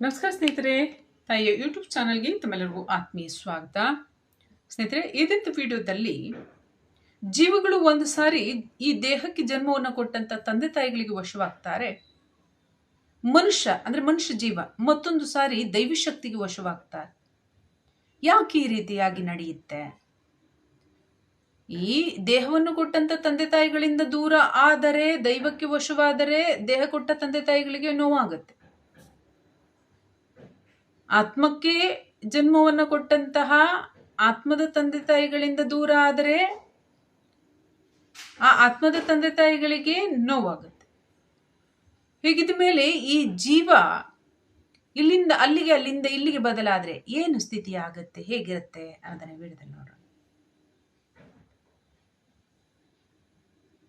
ನಮಸ್ಕಾರ ಸ್ನೇಹಿತರೆ ತಾಯಿಯ ಯೂಟ್ಯೂಬ್ ಚಾನಲ್ಗೆ ತಮ್ಮೆಲ್ಲರಿಗೂ ಆತ್ಮೀಯ ಸ್ವಾಗತ. ಸ್ನೇಹಿತರೆ ಇದಂತ ವಿಡಿಯೋದಲ್ಲಿ ಜೀವಗಳು ಒಂದು ಸಾರಿ ಈ ದೇಹಕ್ಕೆ ಜನ್ಮವನ್ನು ಕೊಟ್ಟಂತ ತಂದೆ ತಾಯಿಗಳಿಗೆ ವಶವಾಗ್ತಾರೆ. ಮನುಷ್ಯ, ಅಂದ್ರೆ ಮನುಷ್ಯ ಜೀವ, ಮತ್ತೊಂದು ಸಾರಿ ದೈವಶಕ್ತಿಗೆ ವಶವಾಗ್ತಾರೆ. ಯಾಕೆ ಈ ರೀತಿಯಾಗಿ ನಡೆಯುತ್ತೆ? ಈ ದೇಹವನ್ನು ಕೊಟ್ಟಂತ ತಂದೆ ತಾಯಿಗಳಿಂದ ದೂರ ಆದರೆ, ದೈವಕ್ಕೆ ವಶವಾದರೆ, ದೇಹ ಕೊಟ್ಟ ತಂದೆ ತಾಯಿಗಳಿಗೆ ನೋವಾಗುತ್ತೆ. ಆತ್ಮಕ್ಕೆ ಜನ್ಮವನ್ನು ಕೊಟ್ಟಂತಹ ಆತ್ಮದ ತಂದೆ ತಾಯಿಗಳಿಂದ ದೂರ ಆದರೆ ಆ ಆತ್ಮದ ತಂದೆ ತಾಯಿಗಳಿಗೆ ನೋವಾಗುತ್ತೆ. ಹೀಗಿದ ಮೇಲೆ ಈ ಜೀವ ಇಲ್ಲಿಂದ ಅಲ್ಲಿಗೆ ಅಲ್ಲಿಂದ ಇಲ್ಲಿಗೆ ಬದಲಾದ್ರೆ ಏನು ಸ್ಥಿತಿ ಆಗುತ್ತೆ, ಹೇಗಿರುತ್ತೆ ಅನ್ನೋದನ್ನ ವಿಡಿಯೋದಲ್ಲಿ ನೋಡೋಣ.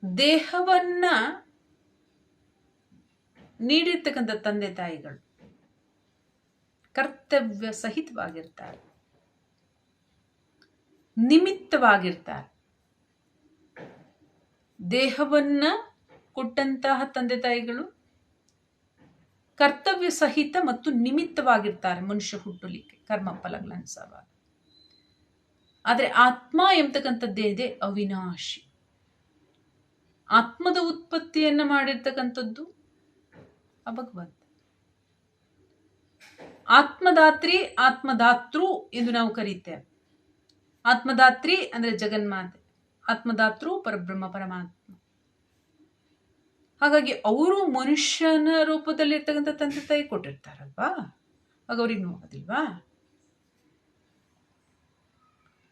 ದೇಹವನ್ನ ನೀಡಿರ್ತಕ್ಕಂಥ ತಂದೆ ತಾಯಿಗಳು ಕರ್ತವ್ಯ ಸಹಿತವಾಗಿರ್ತಾರೆ. ನಿಮಿತ್ತವಾಗಿರ್ತಾರೆ. ದೇಹವನ್ನ ಕೊಟ್ಟಂತಹ ತಂದೆ ತಾಯಿಗಳು ಕರ್ತವ್ಯ ಸಹಿತ ಮತ್ತು ನಿಮಿತ್ತವಾಗಿರ್ತಾರೆ ಮನುಷ್ಯ ಹುಟ್ಟಲಿಕ್ಕೆ, ಕರ್ಮ ಫಲಗಳನುಸಾರ ಆದರೆ ಆತ್ಮ ಎಂಬತಕ್ಕಂಥದ್ದೇನಿದೆ ಅವಿನಾಶಿ. ಆತ್ಮದ ಉತ್ಪತ್ತಿಯನ್ನು ಮಾಡಿರ್ತಕ್ಕಂಥದ್ದು ಆ ಭಗವಂತ ಆತ್ಮದಾತ್ರಿ, ಆತ್ಮದಾತೃ ಎಂದು ನಾವು ಕರೀತೇವೆ. ಆತ್ಮದಾತ್ರಿ ಅಂದ್ರೆ ಜಗನ್ಮಾತೆ, ಆತ್ಮದಾತೃ ಪರಬ್ರಹ್ಮ ಪರಮಾತ್ಮ. ಹಾಗಾಗಿ ಅವರು ಮನುಷ್ಯನ ರೂಪದಲ್ಲಿ ಇರ್ತಕ್ಕಂಥ ತಂದೆ ತಾಯಿ ಕೊಟ್ಟಿರ್ತಾರಲ್ವಾ? ಆಗ ಅವ್ರಿಗೆ ನೋಡೋದಿಲ್ವಾ?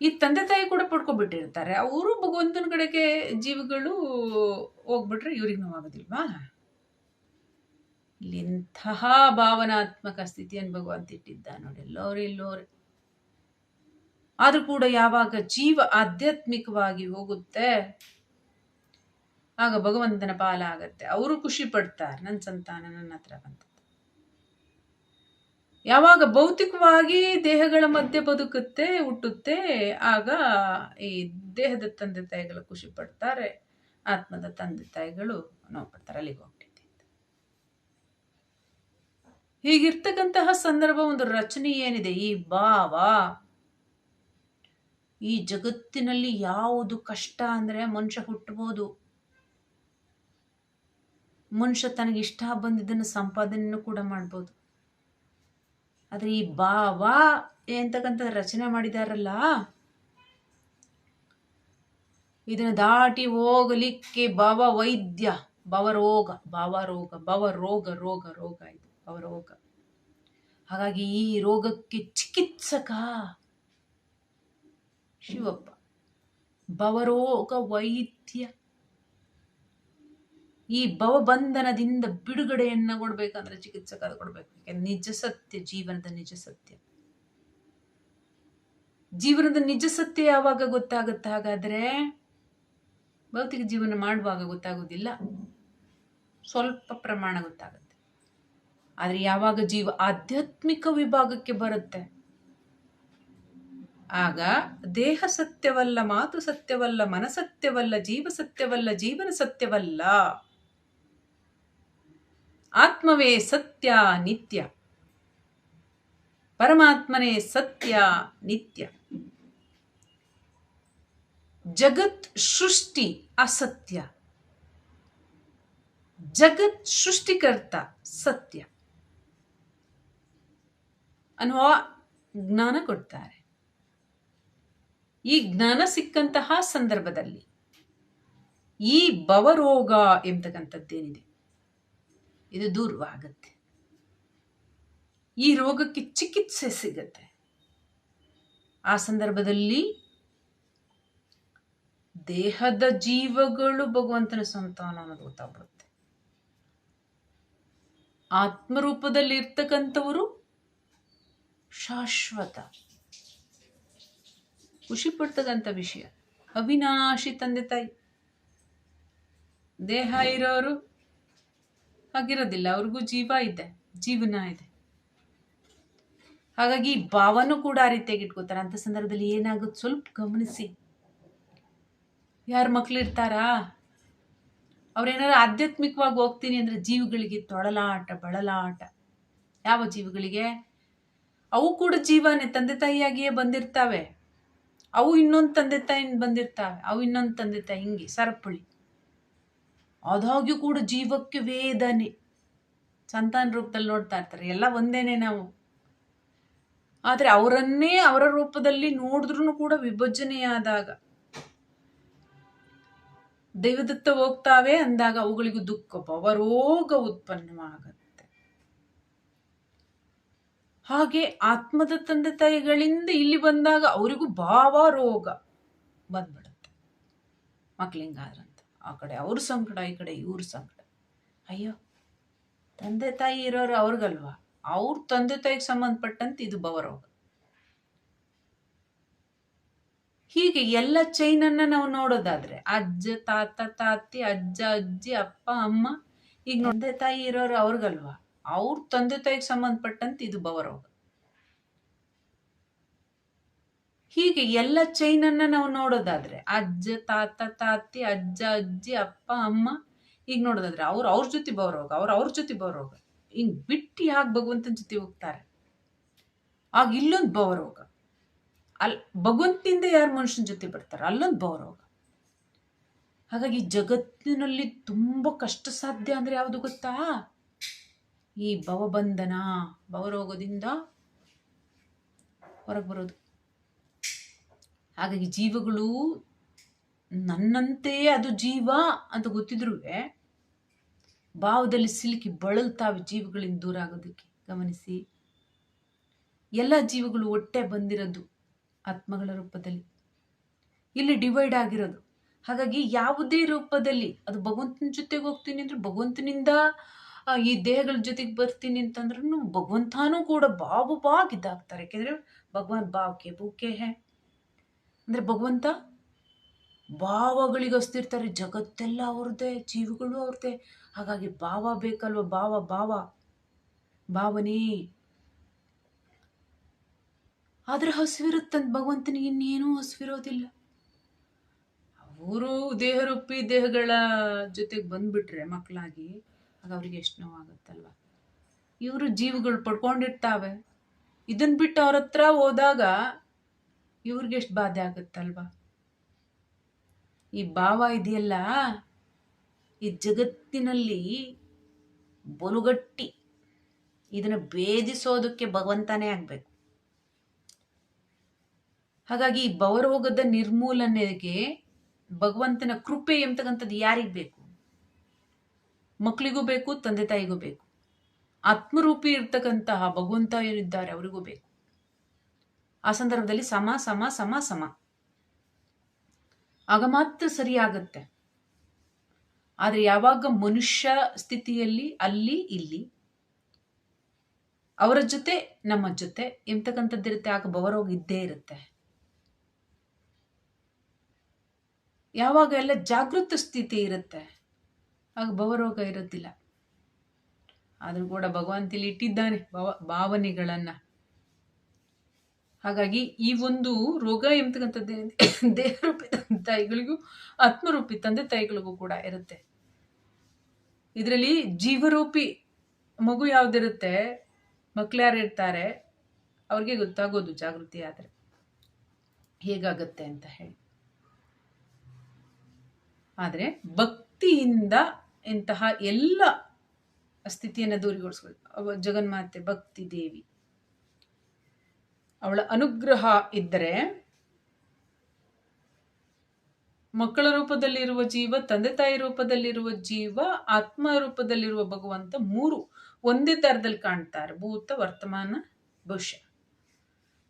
ಈ ತಂದೆ ತಾಯಿ ಕೂಡ ಪಡ್ಕೊಬಿಟ್ಟಿರ್ತಾರೆ ಅವರು ಭಗವಂತನ ಕಡೆಗೆ ಜೀವಿಗಳು ಹೋಗ್ಬಿಟ್ರೆ ಇವ್ರಿಗೆ ನೋವಾಗೋದಿಲ್ವಾ? ಇಲ್ಲಿಂತಹ ಭಾವನಾತ್ಮಕ ಸ್ಥಿತಿಯನ್ನು ಭಗವಂತ ಇಟ್ಟಿದ್ದ ನೋಡಿ, ಎಲ್ಲೋರು ಎಲ್ಲೋರು ಆದರೂ ಕೂಡ ಯಾವಾಗ ಜೀವ ಆಧ್ಯಾತ್ಮಿಕವಾಗಿ ಹೋಗುತ್ತೆ, ಆಗ ಭಗವಂತನ ಪಾಲಾಗತ್ತೆ. ಅವರು ಖುಷಿ ಪಡ್ತಾರೆ ನನ್ನ ಸಂತಾನ ನನ್ನ ಹತ್ರ ಬಂದದ್ದು. ಯಾವಾಗ ಭೌತಿಕವಾಗಿ ದೇಹಗಳ ಮಧ್ಯೆ ಬದುಕುತ್ತೆ, ಹುಟ್ಟುತ್ತೆ, ಆಗ ಈ ದೇಹದ ತಂದೆ ತಾಯಿಗಳು ಖುಷಿ ಪಡ್ತಾರೆ, ಆತ್ಮದ ತಂದೆ ತಾಯಿಗಳು ನೋವು ಪಡ್ತಾರೆ ಅಲ್ಲಿಗೆ ಹೋಗ್ಬಿಟ್ಟಿದ್ದೆ ಹೀಗಿರ್ತಕ್ಕಂತಹ ಸಂದರ್ಭ ಒಂದು ರಚನೆ ಏನಿದೆ? ಈ ಭಾವ. ಈ ಜಗತ್ತಿನಲ್ಲಿ ಯಾವುದು ಕಷ್ಟ ಅಂದ್ರೆ ಮನುಷ್ಯ ಹುಟ್ಟಬಹುದು. ಮನುಷ್ಯ ತನಗೆ ಇಷ್ಟ ಬಂದಿದ್ದನ್ನು ಸಂಪಾದನೆಯನ್ನು ಕೂಡ ಮಾಡ್ಬೋದು. ಆದರೆ ಈ ಭಾವ ಎಂತಕ್ಕಂಥ ರಚನೆ ಮಾಡಿದಾರಲ್ಲ? ಇದನ್ನು ದಾಟಿ ಹೋಗಲಿಕ್ಕೆ ಭಾವ ವೈದ್ಯ ಭಾವರೋಗ ಭಾವರೋಗ ಭವರೋಗ ರೋಗ ರೋಗ ಇದು. ಭವರೋಗ ಹಾಗಾಗಿ ಈ ರೋಗಕ್ಕೆ ಚಿಕಿತ್ಸಕ ಶಿವಪ್ಪ. ಭವರೋಗ ವೈದ್ಯ. ಈ ಭವಬಂಧನದಿಂದ ಬಿಡುಗಡೆಯನ್ನ ಕೊಡ್ಬೇಕಂದ್ರೆ ಚಿಕಿತ್ಸಕ ಕೊಡ್ಬೇಕು. ನಿಜ ಸತ್ಯ, ಜೀವನದ ನಿಜ ಸತ್ಯ. ಜೀವನದ ನಿಜ ಸತ್ಯ ಯಾವಾಗ ಗೊತ್ತಾಗುತ್ತೆ? ಹಾಗಾದ್ರೆ ಭೌತಿಕ ಜೀವನ ಮಾಡುವಾಗ ಗೊತ್ತಾಗೋದಿಲ್ಲ ಸ್ವಲ್ಪ ಪ್ರಮಾಣ ಗೊತ್ತಾಗುತ್ತೆ. ಆದ್ರೆ ಯಾವಾಗ ಜೀವ ಆಧ್ಯಾತ್ಮಿಕ ವಿಭಾಗಕ್ಕೆ ಬರುತ್ತೆ? ಆಗ ದೇಹ ಸತ್ಯವಲ್ಲ, ಮಾತು ಸತ್ಯವಲ್ಲ, ಮನಸತ್ಯವಲ್ಲ, ಜೀವ ಸತ್ಯವಲ್ಲ, ಜೀವನ ಸತ್ಯವಲ್ಲ. ಆತ್ಮವೇ ಸತ್ಯ, ನಿತ್ಯ. ಪರಮಾತ್ಮನೇ ಸತ್ಯ, ನಿತ್ಯ. ಜಗತ್ ಸೃಷ್ಟಿ ಅಸತ್ಯ. ಜಗತ್ ಸೃಷ್ಟಿಕರ್ತ ಸತ್ಯ. ಅನ್ನುವ ಜ್ಞಾನ ಕೊಡ್ತಾರೆ. ಈ ಜ್ಞಾನ ಸಿಕ್ಕಂತಹ ಸಂದರ್ಭದಲ್ಲಿ ಈ ಭವರೋಗ ಎಂಬತಕ್ಕಂಥದ್ದೇನಿದೆ ಇದು ದೂರವಾಗತ್ತೆ. ಈ ರೋಗಕ್ಕೆ ಚಿಕಿತ್ಸೆ ಸಿಗುತ್ತೆ. ಆ ಸಂದರ್ಭದಲ್ಲಿ ದೇಹದ ಜೀವಗಳು ಭಗವಂತನ ಸಂತಾನ ಅನ್ನೋದು ಗೊತ್ತಾಗ್ಬಿಡುತ್ತೆ. ಆತ್ಮರೂಪದಲ್ಲಿ ಇರ್ತಕ್ಕಂಥವರು ಶಾಶ್ವತ. ಖುಷಿ ಪಡ್ತಕ್ಕಂಥ ವಿಷಯ. ಅವಿನಾಶಿ ತಂದೆ ತಾಯಿ. ದೇಹ ಇರೋರು ಆಗಿರೋದಿಲ್ಲ ಅವ್ರಿಗೂ ಜೀವ ಇದೆ, ಜೀವನ ಇದೆ. ಹಾಗಾಗಿ ಭಾವನೂ ಕೂಡ ಆ ರೀತಿಯಾಗಿ ಇಟ್ಕೋತಾರೆ. ಅಂತ ಸಂದರ್ಭದಲ್ಲಿ ಏನಾಗುತ್ತೆ? ಸ್ವಲ್ಪ ಗಮನಿಸಿ. ಯಾರು ಮಕ್ಳು ಇರ್ತಾರಾ? ಅವ್ರೇನಾರು ಆಧ್ಯಾತ್ಮಿಕವಾಗಿ ಹೋಗ್ತೀನಿ ಅಂದ್ರೆ ಜೀವಗಳಿಗೆ ತೊಳಲಾಟ, ಬಳಲಾಟ. ಯಾವ ಜೀವಿಗಳಿಗೆ? ಅವು ಕೂಡ ಜೀವನೇ, ತಂದೆ ತಾಯಿಯಾಗಿಯೇ ಬಂದಿರ್ತಾವೆ. ಅವು ಇನ್ನೊಂದು ತಂದೆ ತಾಯಿಯಿಂದ ಬಂದಿರ್ತಾವೆ. ಅವು ಇನ್ನೊಂದು ತಂದೆ ತಾಯಿ ಹಿಂಗೆ, ಸರಪಳಿ. ಆದಾಗ್ಯೂ ಕೂಡ ಜೀವಕ್ಕೆ ವೇದನೆ. ಸಂತಾನ ರೂಪದಲ್ಲಿ ನೋಡ್ತಾ ಇರ್ತಾರೆ. ಎಲ್ಲ ಒಂದೇನೆ ನಾವು. ಆದರೆ ಅವರನ್ನೇ ಅವರ ರೂಪದಲ್ಲಿ ನೋಡಿದ್ರೂ ಕೂಡ ವಿಭಜನೆಯಾದಾಗ. ದೈವದತ್ತ ಹೋಗ್ತಾವೆ ಅಂದಾಗ ಅವುಗಳಿಗೂ ದುಃಖ ಪವರೋಗ ಉತ್ಪನ್ನವಾಗುತ್ತೆ. ಹಾಗೆ ಆತ್ಮದ ತಂದೆ ತಾಯಿಗಳಿಂದ ಇಲ್ಲಿ ಬಂದಾಗ ಅವರಿಗೂ ಭಾವ ರೋಗ ಬಂದ್ಬಿಡುತ್ತೆ. ಮಕ್ಳಿಂಗಾದ್ರಂತ. ಆ ಕಡೆ ಅವ್ರ ಸಂಕಟ, ಈ ಕಡೆ ಇವ್ರ ಸಂಕಟ. ಅಯ್ಯೋ, ತಂದೆ ತಾಯಿ ಇರೋರು ಅವ್ರಿಗಲ್ವಾ? ಅವ್ರ ತಂದೆ ತಾಯಿಗೆ ಸಂಬಂಧಪಟ್ಟಂತ ಇದು ಭವರೋಗ ಹೀಗೆ ಎಲ್ಲ ಚೈನನ್ನು ನಾವು ನೋಡೋದಾದ್ರೆ ಅಜ್ಜ, ತಾತ, ತಾತಿ, ಅಜ್ಜ, ಅಜ್ಜಿ, ಅಪ್ಪ, ಅಮ್ಮ, ಈಗ ತಂದೆ ತಾಯಿ ಇರೋರು ಅವ್ರಿಗಲ್ವಾ? ಅವ್ರ ತಂದೆ ತಾಯಿಗೆ ಸಂಬಂಧಪಟ್ಟಂತ ಇದು ಭವರೋಗ ಹೀಗೆ ಎಲ್ಲ ಚೈನನ್ನ ನಾವು ನೋಡೋದಾದ್ರೆ ಅಜ್ಜ, ತಾತ, ತಾತಿ, ಅಜ್ಜ, ಅಜ್ಜಿ, ಅಪ್ಪ, ಅಮ್ಮ ಈಗ ನೋಡೋದಾದ್ರೆ ಅವ್ರು ಅವ್ರ ಜೊತೆ ಬರೋಗ ಅವ್ರು ಅವ್ರ ಜೊತೆ ಬರೋಗ ಹಿಂಗ್ ಬಿಟ್ಟು ಯಾಕೆ ಭಗವಂತನ ಜೊತೆ ಹೋಗ್ತಾರೆ? ಆಗ ಇಲ್ಲೊಂದು ಬವರೋಗ. ಅಲ್ ಭಗವಂತನಿಂದ ಯಾರು ಮನುಷ್ಯನ ಜೊತೆ ಬರ್ತಾರೆ? ಅಲ್ಲೊಂದು ಬವರೋಗ. ಹಾಗಾಗಿ ಜಗತ್ತಿನಲ್ಲಿ ತುಂಬ ಕಷ್ಟ ಸಾಧ್ಯ ಅಂದ್ರೆ ಯಾವುದು ಗೊತ್ತಾ? ಈ ಭವಬಂಧನ ಭವರೋಗದಿಂದ ಹೊರಗೆ ಬರೋದು. ಹಾಗಾಗಿ ಜೀವಗಳು ನನ್ನಂತೆಯೇ ಅದು ಜೀವ ಅಂತ ಗೊತ್ತಿದ್ರು ಭಾವದಲ್ಲಿ ಸಿಲುಕಿ ಬಳಲ್ತಾವೆ ಜೀವಗಳಿಂದ ದೂರ ಆಗೋದಕ್ಕೆ. ಗಮನಿಸಿ, ಎಲ್ಲ ಜೀವಗಳು ಒಟ್ಟೆ ಬಂದಿರೋದು ಆತ್ಮಗಳ ರೂಪದಲ್ಲಿ. ಇಲ್ಲಿ ಡಿವೈಡ್ ಆಗಿರೋದು. ಹಾಗಾಗಿ ಯಾವುದೇ ರೂಪದಲ್ಲಿ ಅದು ಭಗವಂತನ ಜೊತೆಗೆ ಹೋಗ್ತೀನಿ ಅಂದ್ರೆ ಭಗವಂತನಿಂದ ಈ ದೇಹಗಳ ಜೊತೆಗೆ ಬರ್ತೀನಿ ಅಂತಂದ್ರೂ ಭಗವಂತನೂ ಕೂಡ ಬಾಬು ಇದಾಗ್ತಾರೆ. ಯಾಕೆಂದ್ರೆ ಭಗವಾನ್ ಬಾವ್ಕೆ ಬೂಕೆ ಹೇ. ಅಂದರೆ ಭಗವಂತ ಭಾವಗಳಿಗೆ ಹಸ್ತಿರ್ತಾರೆ ಜಗತ್ತೆಲ್ಲ ಅವ್ರದ್ದೇ, ಜೀವಿಗಳು ಅವ್ರದ್ದೇ. ಹಾಗಾಗಿ ಭಾವ ಬೇಕಲ್ವ? ಭಾವ ಭಾವ, ಭಾವನೆ. ಆದ್ರೆ ಹಸಿವಿರುತ್ತಂತ ಭಗವಂತನಿಗೆ ಇನ್ನೇನೂ ಹಸಿವಿರೋದಿಲ್ಲ. ಅವರು ದೇಹರೂಪಿ ದೇಹಗಳ ಜೊತೆಗೆ ಬಂದ್ಬಿಟ್ರೆ ಮಕ್ಕಳಾಗಿ ಆಗ ಅವ್ರಿಗೆ ಎಷ್ಟು ನೋವಾಗುತ್ತಲ್ವ? ಇವರು ಜೀವಗಳು ಪಡ್ಕೊಂಡಿರ್ತಾವೆ. ಇದನ್ನ ಬಿಟ್ಟು ಅವ್ರ ಹತ್ರ ಹೋದಾಗ ಇವ್ರಿಗೆ ಎಷ್ಟು ಬಾಧೆ ಆಗುತ್ತಲ್ವ? ಈ ಭಾವ ಇದೆಯಲ್ಲ, ಈ ಜಗತ್ತಿನಲ್ಲಿ ಬಲುಗಟ್ಟಿ ಇದನ್ನ ಭೇದಿಸೋದಕ್ಕೆ ಭಗವಂತನೇ ಆಗ್ಬೇಕು. ಹಾಗಾಗಿ ಈ ಬವರೋಗದ ನಿರ್ಮೂಲನೆಗೆ ಭಗವಂತನ ಕೃಪೆ ಎಂತಕ್ಕಂಥದ್ದು ಯಾರಿಗೆ ಬೇಕು? ಮಕ್ಕಳಿಗೂ ಬೇಕು, ತಂದೆ ತಾಯಿಗೂ ಬೇಕು. ಆತ್ಮರೂಪಿ ಇರ್ತಕ್ಕಂತಹ ಭಗವಂತ ಏನಿದ್ದಾರೆ ಅವರಿಗೂ ಬೇಕು. ಆ ಸಂದರ್ಭದಲ್ಲಿ ಸಮ ಸಮ ಸಮ ಸಮ. ಆಗ ಮಾತ್ರ ಸರಿಯಾಗತ್ತೆ. ಆದರೆ ಯಾವಾಗ ಮನುಷ್ಯ ಸ್ಥಿತಿಯಲ್ಲಿ ಅಲ್ಲಿ, ಇಲ್ಲಿ, ಅವರ ಜೊತೆ, ನಮ್ಮ ಜೊತೆ ಎಂತಕ್ಕಂಥದ್ದಿರುತ್ತೆ ಆಗ ಬವರೋಗ ಇದ್ದೇ ಇರುತ್ತೆ. ಯಾವಾಗ ಎಲ್ಲ ಜಾಗೃತ ಸ್ಥಿತಿ ಇರುತ್ತೆ. ಆಗ ಭವರೋಗ ಇರುತ್ತಿಲ್ಲ. ಆದರೂ ಕೂಡ ಭಗವಂತಲ್ಲಿ ಇಟ್ಟಿದ್ದಾನೆ ಭವ, ಭಾವನೆಗಳನ್ನು. ಹಾಗಾಗಿ ಈ ಒಂದು ರೋಗ ಎಂಬತಕ್ಕಂಥದ್ದು ದೇಹರೂಪಿ ತಾಯಿಗಳಿಗೂ, ಆತ್ಮರೂಪಿ ತಂದೆ ತಾಯಿಗಳಿಗೂ ಕೂಡ ಇರುತ್ತೆ. ಇದರಲ್ಲಿ ಜೀವರೂಪಿ ಮಗು ಯಾವುದಿರುತ್ತೆ ಮಕ್ಳು ಯಾರು ಇರ್ತಾರೆ, ಅವ್ರಿಗೆ ಗೊತ್ತಾಗೋದು ಜಾಗೃತಿ ಆದರೆ. ಹೇಗಾಗತ್ತೆ ಅಂತ ಹೇಳಿ. ಆದರೆ ಭಕ್ತಿಯಿಂದ ಇಂತಹ ಎಲ್ಲ ಸ್ಥಿತಿಯನ್ನು ದೂರಿಗೊಳಿಸ್ಕೊಳ್ಳಿ ಜಗನ್ಮಾತೆ, ಭಕ್ತಿ, ದೇವಿ. ಅವಳ ಅನುಗ್ರಹ ಇದ್ದರೆ ಮಕ್ಕಳ ರೂಪದಲ್ಲಿರುವ ಜೀವ, ತಂದೆ ತಾಯಿ ರೂಪದಲ್ಲಿರುವ ಜೀವ, ಆತ್ಮ ರೂಪದಲ್ಲಿರುವ ಭಗವಂತ ಮೂರು ಒಂದೇ ದಾರದಲ್ಲಿ ಕಾಣ್ತಾರೆ. ಭೂತ, ವರ್ತಮಾನ ಭವಿಷ್ಯ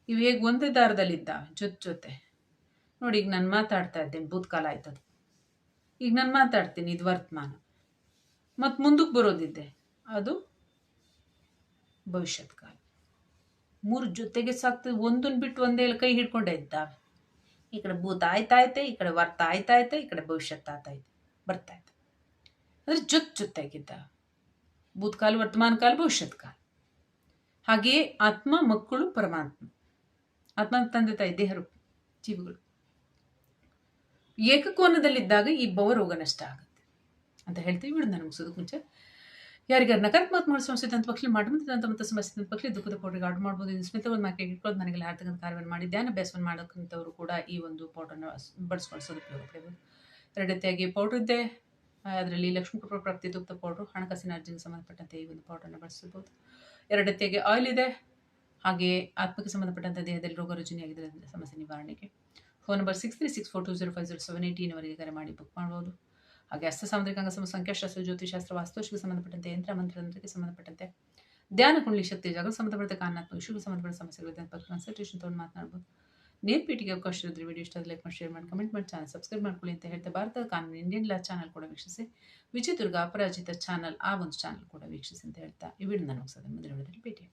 ಇವು ಹೇಗೆ ಒಂದೇ ದಾರದಲ್ಲಿದ್ದಾವೆ ಜೊತೆ ಜೊತೆ. ನೋಡಿ, ಈಗ ನಾನು ಮಾತಾಡ್ತಾ ಇದ್ದೇನೆ, ಭೂತ್ಕಾಲ ಆಯ್ತದು. ಈಗ ನಾನು ಮಾತಾಡ್ತೀನಿ, ಇದು ವರ್ತಮಾನ. ಮತ್ತು ಮುಂದಕ್ಕೆ ಬರೋದಿದೆ. ಅದು ಭವಿಷ್ಯದ ಕಾಲ. ಮೂರು ಜೊತೆಗೆ ಸಾಕ್ತದೆ ಒಂದನ್ನು ಬಿಟ್ಟು ಒಂದೇ ಕೈ ಹಿಡ್ಕೊಂಡೇ ಇದ್ದಾವೆ. ಈ ಕಡೆ ಭೂತ ಆಯ್ತಾಯ್ತೆ, ಈ ಕಡೆ ವರ್ತ ಆಯ್ತಾಯ್ತೆ, ಈ ಕಡೆ ಭವಿಷ್ಯತ್ ಆತಾಯ್ತೆ ಬರ್ತಾಯ್ತೆ. ಅಂದರೆ ಜೊತೆ ಜೊತೆಗಿದ್ದಾವೆ ಭೂತಕಾಲ ವರ್ತಮಾನ ಕಾಲ, ಭವಿಷ್ಯದ ಕಾಲ. ಹಾಗೆಯೇ ಆತ್ಮ, ಮಕ್ಕಳು, ಪರಮಾತ್ಮ. ಆತ್ಮ ತಂದೆ ತಾಯಿ ದೇಹರು ಜೀವಿಗಳು. ಏಕಕೋನದಲ್ಲಿದ್ದಾಗ ಈ ಭವರೋಗ ನಷ್ಟ ಆಗುತ್ತೆ. ಅಂತ ಹೇಳ್ತೀವಿ. ಬಿಡು, ನನಗೆ ಮುಗಿಸೋದಕ್ಕೆ ಮುಂಚೆ. ಯಾರಿಗಾರು ನಕಾರಾತ್ಮಕ ಮಾಡಿ ಸಮಸ್ಯೆ ಪಕ್ಷಲಿ ಮಾಡಿದಂತ ಮತ್ತು ಸಮಸ್ಯೆ ತಂತ ಪಕ್ಷ ದುಃಖದ ಪೌಡ್ರಿಗೆ ಆರ್ಡರ್ ಮಾಡ್ಬೋದು. ಸ್ಮಿತ ಒಂದು ಮಾರ್ಕೆಟ್ ಇಟ್ಕೊಂಡು ನನಗೆ ಹಾರ್ತಕ್ಕಂಥ ಕಾರ್ಯವನ್ನು ಮಾಡಿ, ಧ್ಯಾನ ಅಭ್ಯಾಸವನ್ನು ಮಾಡೋಕ್ಕಂಥವ್ರು ಕೂಡ ಈ ಒಂದು ಪೌಡರ್ನ ಬಳಸ್ಕೊಳ್ಸೋದು ಉಪಯೋಗ ಪಡೆಯಬಹುದು ಎರಡತೆಯಾಗಿ ಪೌಡ್ರ್ ಇದ್ದೆ ಅದರಲ್ಲಿ ಲಕ್ಷ್ಮೀ ಕೃಪಾ ಪ್ರಾಪ್ತಿ ದುಗ್ಧ ಪೌಡ್ರು, ಹಣಕಾಸಿನ ಅರ್ಜಿಗೆ ಸಂಬಂಧಪಟ್ಟಂತೆ ಈ ಒಂದು ಪೌಡ್ರನ್ನು ಬಳಸಬಹುದು ಎರಡತೆಯಾಗಿ ಆಯಿಲ್ ಇದೆ ಹಾಗೆ ಆತ್ಮಕ್ಕೆ ಸಂಬಂಧಪಟ್ಟಂಥ ದೇಹದಲ್ಲಿ ರೋಗ ರುಜಿನಿಯಾಗಿದೆ ಸಮಸ್ಯೆ ನಿವಾರಣೆಗೆ. Phone number six three six four two zero five zero seven ಏಯ್ಟೀನ್ವರೆಗೆ ಕರೆ ಮಾಡಿ ಬುಕ್ ಮಾಡ್ಬೋದು. ಹಾಗೆ ಅಸ್ತ ಸಾಮುದ್ರಿಕ ಅಂಗ ಸಮ ಸಂಖ್ಯಾಶಾಸ್ತ್ರ, ಜ್ಯೋತಿಶಾಸ್ತ್ರ ವಾಸ್ತುಶಿಗೆ ಸಂಬಂಧಪಟ್ಟಂತೆ, ಯಂತ್ರ ಮಂತ್ರಕ್ಕೆ ಸಂಬಂಧಪಟ್ಟಂತೆ, ಧ್ಯಾನ, ಕುಂಡಲಿ ಶಕ್ತಿ ಜಾಗ ಸಂಬಂಧಪಟ್ಟ ಕಾರಣಾತ್ಮಕ ವಿಷಯಕ್ಕೆ ಸಂಬಂಧಪಟ್ಟ ಸಮಸ್ಯೆಗಳ ಕನ್ಸಲ್ಟೇಷನ್ ತೊಗೊಂಡು ಮಾತನಾಡ್ಬೋದು. ನೇರ ಪೀಟಿಗೆ ಅವಕಾಶ ಇರೋದ್ರೆ ವಿಡಿಯೋ ಇಷ್ಟ ಲೈಕ್ ಮಾಡಿ ಶೇರ್ ಮಾಡಿ ಕಮೆಂಟ್ ಮಾಡಿ ಚಾನಲ್ ಸಬ್ಸ್ಕ್ರೈಬ್ ಮಾಡ್ಕೊಳ್ಳಿ ಅಂತ ಹೇಳ್ತಾ ಭಾರತದ ಕಾನೂನು ಇಂಡಿಯನ್ ಲಾ ಚಾನಲ್ ಕೂಡ ವೀಕ್ಷಿಸಿ. ವಿಜಯದುರ್ಗ ಅಪರಾಜಿತ ಚಾನಲ್ ಆ ಒಂದು ಚಾನಲ್ ಕೂಡ ವೀಕ್ಷಿಸಿ ಅಂತ ಹೇಳ್ತಾ ಈ ನಾನು ಮುಗಿಸೋದು ಮುಂದಿನ ವಿಡಿಯೋದಲ್ಲಿ ಭೇಟಿ